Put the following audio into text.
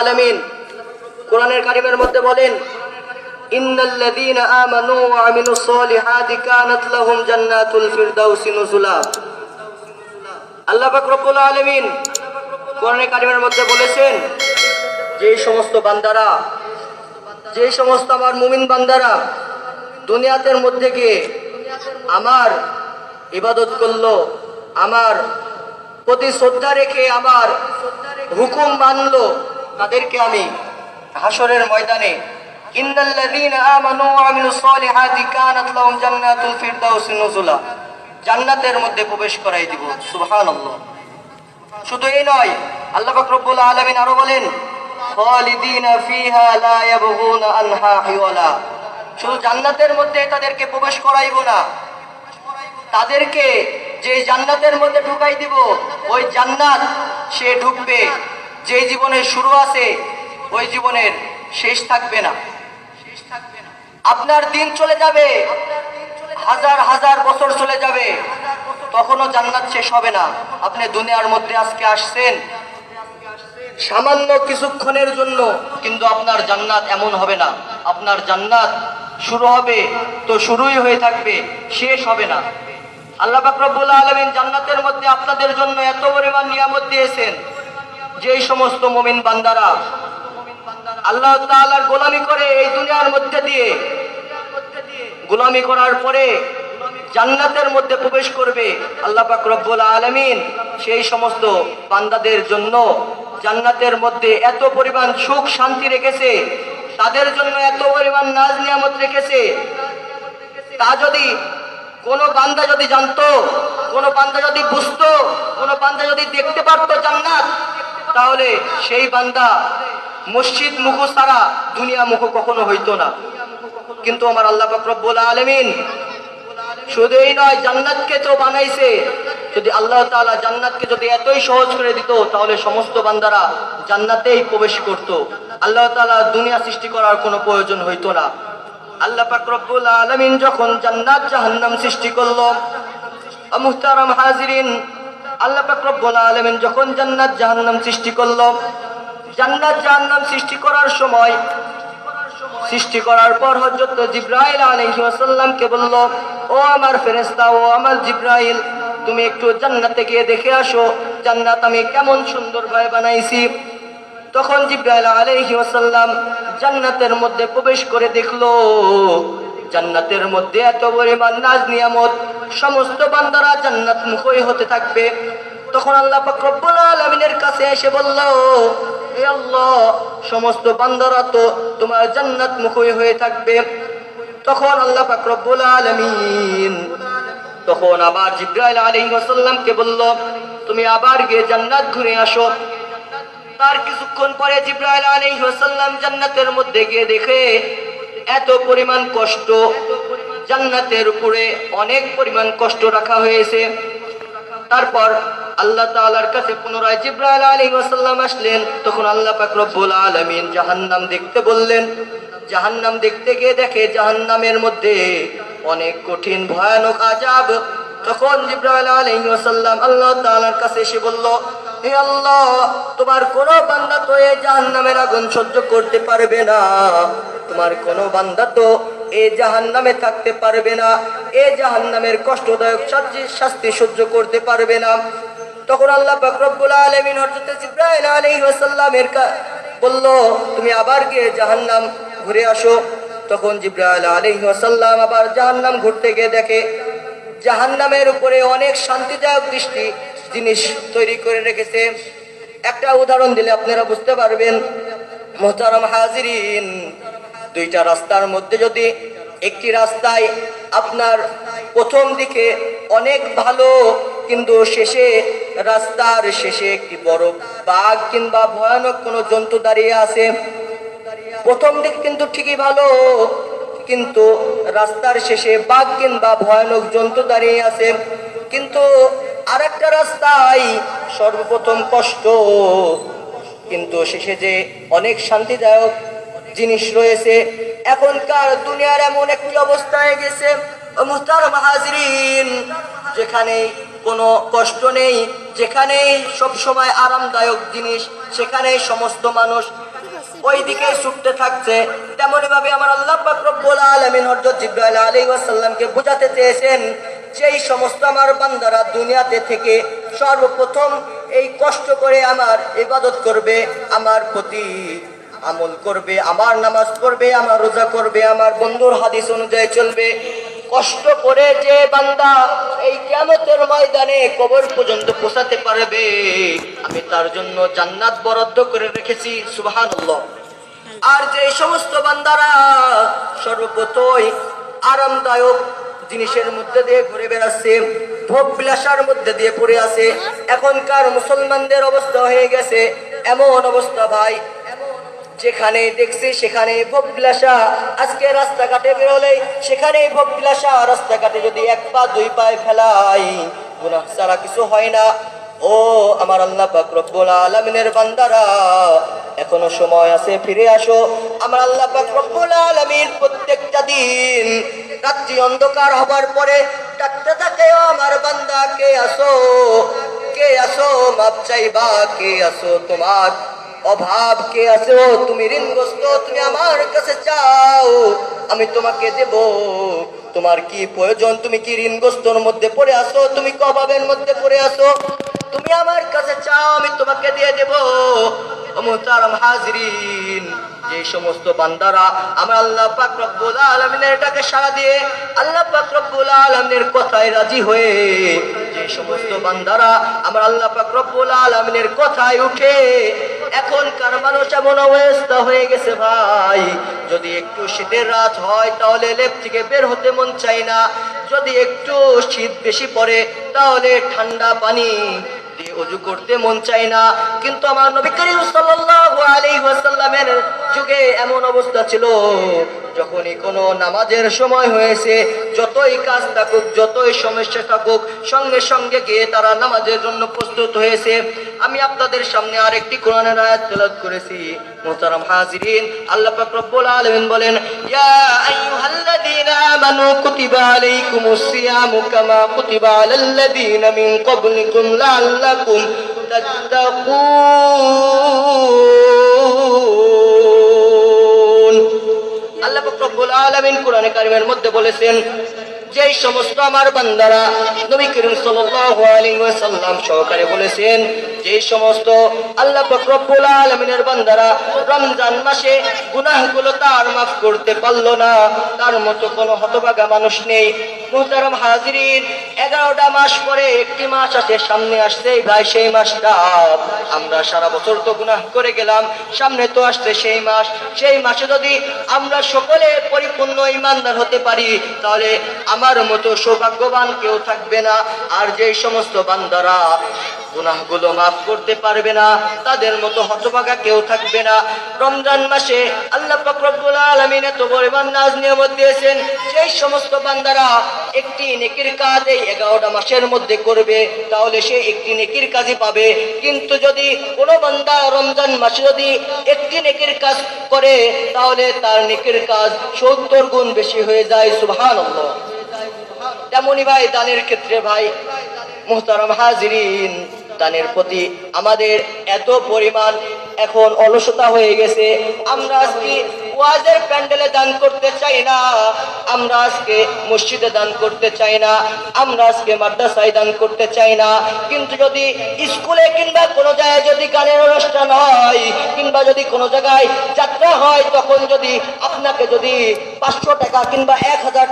আলামিন। কোরআনের কারিমের মধ্যে বলেন, ইন্নাল্লাযীনা আমানু কারিমের মধ্যে বলেছেন সমস্ত বান্দারা সমস্ত আমার মুমিন বান্দারা দুনিয়াতের মধ্যে গিয়ে আমার ইবাদত করল, আমার প্রতি শ্রদ্ধা রেখে আমার হুকুম মানলো তাদেরকে আমি হাসরের ময়দানে জান্নাতের মধ্যে প্রবেশ করাই দিব, সুবহানাল্লাহ। শুধু এই নয়, আল্লাহ পাক রব্বুল আলামিন আরও বলেন শুধু জান্নাতের মধ্যে তাদেরকে প্রবেশ করাইব না, তাদেরকে যে জান্নাতের মধ্যে ঢুকাই দিব, ওই জান্নাত সে ঢুকবে যে জীবনের শুরু আছে, ওই জীবনের শেষ থাকবে না। আপনার দিন চলে যাবে, হাজার হাজার বছর চলে যাবে তখনও জান্নাত শেষ হবে না। আপনি দুনিয়ার মধ্যে আজকে আসছেন, সামান্য কিছুক্ষণের জন্য, কিন্তু আপনার জান্নাত এমন হবে না। আপনার জান্নাত শুরু হবে, তো শুরুই হয়ে থাকবে, শেষ হবে না। আল্লাহ পাক রব্বুল আলামিন জান্নাতের মধ্যে আপনাদের জন্য এত পরিমাণ নিয়ামত দিয়েছেন। যেই সমস্ত মুমিন বান্দারা আল্লাহ তাআলার গোলামি করে এই দুনিয়ার মধ্যে দিয়ে, গোলামি করার পরে জান্নাতের মধ্যে প্রবেশ করবে, আল্লাহ পাক আলামিন সেই সমস্ত বান্দাদের জন্য জান্নাতের মধ্যে এত পরিমাণ সুখ, শান্তি রেখেছে, তাদের জন্য এত পরিমাণ নাজ নিয়ামত রেখেছে। তা যদি কোনো বান্দা যদি জানতো, কোনো বান্দা যদি বুঝতো, কোনো বান্দা যদি দেখতে পারতো জান্নাত তাহলে সেই বান্দা মসজিদ মুখ ছাড়া দুনিয়া মুখ কখনো হইতো না। কিন্তু আমার আল্লাহ রব্বুল আলামিন এই নয়, জান্নাতকে তো বানাইছে। যদি আল্লাহ তাআলা জান্নাতকে যদি এতই সহজ করে দিত, তাহলে সমস্ত বান্দারা জান্নাতেই প্রবেশ করত। আল্লাহ তাআলা দুনিয়া সৃষ্টি করার কোনো প্রয়োজন হইতো না। আল্লাহ পাক রব্বুল আলামিন যখন জান্নাত জাহান্নাম সৃষ্টি করল মুহতারাম হাজিরিন আল্লাহ পাক রব্বুল আলামিন যখন জান্নাত জাহান্নাম সৃষ্টি করল, জান্নাত জাহান্নাম সৃষ্টি করার সময়, সৃষ্টি করার পর হজরত জিব্রাইল আলাইহি ওয়াসাল্লামকে বলল, ও আমার ফেরেশতা, ও আমার জিব্রাইল, তুমি একটু জান্নাতে গিয়ে দেখে আসো, জান্নাত আমি কেমন সুন্দরভাবে বানাইছি। তখন জিব্রাইল আলাইহি ওয়াসাল্লাম জান্নাতের মধ্যে প্রবেশ করে দেখল জান্নাতের মধ্যে এত পরিমাণ নাজ নিয়ামত, সমস্ত বান্দারা জান্নাত মুখই হতে থাকবে। তখন আল্লাহ রব্বুল আলামিনের কাছে এসে বলল হে আল্লাহ, সমস্ত বান্দারা তো তোমার জান্নাত মুখই হয়ে থাকবে। তখন আল্লাহ রব্বুল আলামিন তখন আবার জিব্রাইল আলাইহিস সালামকে বলল, তুমি আবার গিয়ে জান্নাত ঘুরে আসো। তার কিছুক্ষণ পরে জিব্রাইল আলাইহিস সালাম জান্নাতের মধ্যে গিয়ে দেখে এত পরিমাণ কষ্ট জান্নাতের উপরে অনেক পরিমাণ কষ্ট রাখা হয়েছে। তারপর আল্লাহ তাআলার কাছে পুনরায় জিব্রাইল আলাইহিস সালাম আসলেন। তখন আল্লাহ পাক রব্বুল আলামিন জাহান্নাম দেখতে বললেন। জাহান্নাম দেখতে গিয়ে দেখে জাহান্নামের মধ্যে অনেক কঠিন, ভয়ানক আযাব। তখন জিব্রাইল আলাইহিস সালাম আল্লাহ তাআলার কাছে এসে বলল হে আল্লাহ, তোমার কোন বান্দা তো এই জাহান্নামের আগুন সহ্য করতে পারবে না। তোমার কোন বান্দা তো এই জাহান্নামে থাকতে পারবে না। এই জাহান্নামের কষ্টদায়ক শাস্তি- সহ্য করতে পারবে না। তখন আল্লাহ রব্বুল আলামিন হযরত জিবরাইল আলাইহিস সালামের কা- বলল, তুমি আবার গিয়ে জাহান্নাম ঘুরে আসো। তখন জিব্রাইল আলাইহিস সালাম আবার জাহান্নাম ঘুরতে গিয়ে দেখে, জাহান্নামের উপরে অনেক শান্তিদায়ক দৃষ্টি জিনিস তৈরি করে রেখেছে। একটা উদাহরণ দিলে আপনারা বুঝতে পারবেন। মোহতারাম হাজিরিন, দুইটা রাস্তার মধ্যে যদি একটি রাস্তায় আপনার প্রথম দিকে অনেক ভালো, কিন্তু শেষে রাস্তার শেষে একটি বড় বাঘ কিংবা ভয়ানক কোনো জন্তু দাঁড়িয়ে আছে। প্রথম দিক কিন্তু ঠিকই ভালো, কিন্তু রাস্তার শেষে বাঘ কিংবা ভয়ানক জন্তু দাঁড়িয়ে আছে। কিন্তু আরেকটা রাস্তায় সর্বপ্রথম কষ্ট। কিন্তু শেষে যে অনেক শান্তিদায়ক জিনিস রয়েছে, এখনকার দুনিয়ার এমন একটি অবস্থা হয়ে গেছে যেখানে কোনো কষ্ট নেই যেখানেই সব সময় আরামদায়ক জিনিস সেখানেই সমস্ত মানুষ ওই দিকে ছুটতে থাকছে। তেমনি ভাবে আমার আল্লাহ পাক রব্বুল আলামিন হযরত জিবরাইল বোঝাতে চেয়েছেন যেই সমস্ত আমার বান্দারা দুনিয়াতে থেকে সর্বপ্রথম এই কষ্ট করে আমার ইবাদত করবে, আমার প্রতি আমল করবে, আমার নামাজ পড়বে, আমার রোজা করবে, আমার বন্ধুর হাদিস অনুযায়ী চলবে। কষ্ট করে যে বান্দা এই কিয়ামতের ময়দানে কবর পর্যন্ত পোষাতে পারবে, আমি তার জন্য জান্নাত বরাদ্দ করে রেখেছি, সুবহানাল্লাহ। আর যে সমস্ত বান্দারা সর্বপ্রথমই আরামদায়ক জিনিসের মধ্যে দিয়ে ঘুরে বেড়াচ্ছে, ভোগ বিলাসার মধ্যে দিয়ে পড়ে আছে। এখনকার মুসলমানদের অবস্থা হয়ে গেছে, এমন অবস্থা ভাই। যেখানে দেখছি সেখানে ভোগবিলাসা আজকে রাস্তাঘাটে বেরোলে সেখানে ভোগবিলাসা রাস্তাঘাটে যদি এক পা, দুই পায়ে ফেলাই, গুনাহ ছাড়া কিছু হয় না। ও আমার আল্লাহ পাক আলামিনের বান্দারা, এখনও সময় আছে, ফিরে আসো। আমার আল্লাহ পাক আলামিন প্রত্যেকটা দিন রাত্রি অন্ধকার হবার পরে ডাকতে থাকে আমার বান্দা, কে আসো কে আসো মাপ চাইবা, কে আসো তোমার? অভাব, কে আছো? তুমি ঋণগ্রস্ত, তুমি আমার কাছে চাও, আমি তোমাকে দেব। তোমার কি প্রয়োজন? তুমি কি ঋণগ্রস্তর মধ্যে পড়ে আসো তুমি কি অভাবের মধ্যে পড়ে আসো তুমি আমার কাছে চাও, আমি তোমাকে দিয়ে দেব। হাজরিন। যে সমস্ত বান্দারা, আমার আল্লাহ পাক আলামিনের ডাকে সাড়া দিয়ে আল্লাহ পাক আলামিনের কথায় রাজি হয়ে যে সমস্ত বান্দারা, আমার আল্লাহ পাক আলামিনের কথায় উঠে, এখনকার মানুষ এমন অবস্থা হয়ে গেছে ভাই। যদি একটু শীতের রাত হয়, তাহলে লেপ থেকে বের হতে মন চায় না। যদি একটু শীত বেশি পড়ে, তাহলে ঠান্ডা পানি অজু করতে মন চায় না। কিন্তু আমার নবী করিম সাল্লাল্লাহু আলাইহি ওয়াসাল্লামের যুগে এমন অবস্থা ছিল, যখনই কোনো নামাজের সময় হয়েছে, যতই কাজ থাকুক, যতই সমস্যা থাকুক, সঙ্গে সঙ্গে গিয়ে তারা নামাজের জন্য প্রস্তুত হয়েছে। আমি আপনাদের সামনে আরেকটি কোরআনের আয়াত তেলাওয়াত করেছি। মুহতারাম হাজিরিন, আল্লাহ পাক রব্বুল আলামিন বলেন ইয়া আইয়ুহাল্লাযীনা আমানু কুতিবা আলাইকুমুস সিয়ামু কামা কুতিবা আলাল্লাযীনা মিন ক্বাবলিকুম লাআল্লাকুম তাত্তাকুন আল্লাহ পাক রব্বুল আলামিন কোরআনে কারিমের মধ্যে বলেছেন যেই সমস্ত আমার বান্দারা নবী করিম ওয়াসাল্লাম সহকারে বলেছেন, যেই সমস্ত আল্লাহ পাক রব্বুল আলামিনের বান্দারা রমজান মাসে গুনাহগুলো তার মাফ করতে পারল না, তার মতো কোনো হতভাগা মানুষ নেই। মুহতারাম হাজিরিন, এগারোটা মাস পরে একটি মাস আছে সামনে আসছে ভাই সেই মাসটা। আমরা সারা বছর তো গুনাহ করে গেলাম, সামনে তো আসছে সেই মাস। সেই মাসে যদি আমরা সকলে পরিপূর্ণ ইমানদার হতে পারি, তাহলে আমার মতো সৌভাগ্যবান কেউ থাকবে না। আর যেই সমস্ত বান্দারা গুনাহগুলো মাফ করতে পারবে না, তাদের মতো হতভাগা কেউ থাকবে না। রমজান মাসে আল্লাহ পাক রব্বুল আলামিন এত পরিমাণ নাজ নিয়ামত দিয়েছেন সেই সমস্ত বান্দারা একটি নেকির কাজ এই এগারোটা মাসের মধ্যে করবে, তাহলে সে একটি নেকির কাজই পাবে। কিন্তু যদি কোনো বান্দা রমজান মাসে যদি একটি নেকির কাজ করে, তাহলে তার নেকির কাজ সত্তর গুণ বেশি হয়ে যায়, সুবহানাল্লাহ। তেমনি ভাই দানের ক্ষেত্রে ভাই, মুহতারাম হাজিরিন দানের প্রতি আমাদের এত পরিমাণ এখন অলসতা হয়ে গেছে। আমরা আজকে ওয়াজের প্যান্ডেলে দান করতে চাই না। আমরা আজকে মসজিদে দান করতে চাই না। আমরা আজকে মাদ্রাসায় দান করতে চাই না। কিন্তু যদি স্কুলে কিংবা কোনো জায়গায় যদি গানের অনুষ্ঠান হয়, কিংবা যদি কোনো জায়গায় যাত্রা হয়, তখন যদি আপনাকে যদি পাঁচশো টাকা কিংবা এক হাজার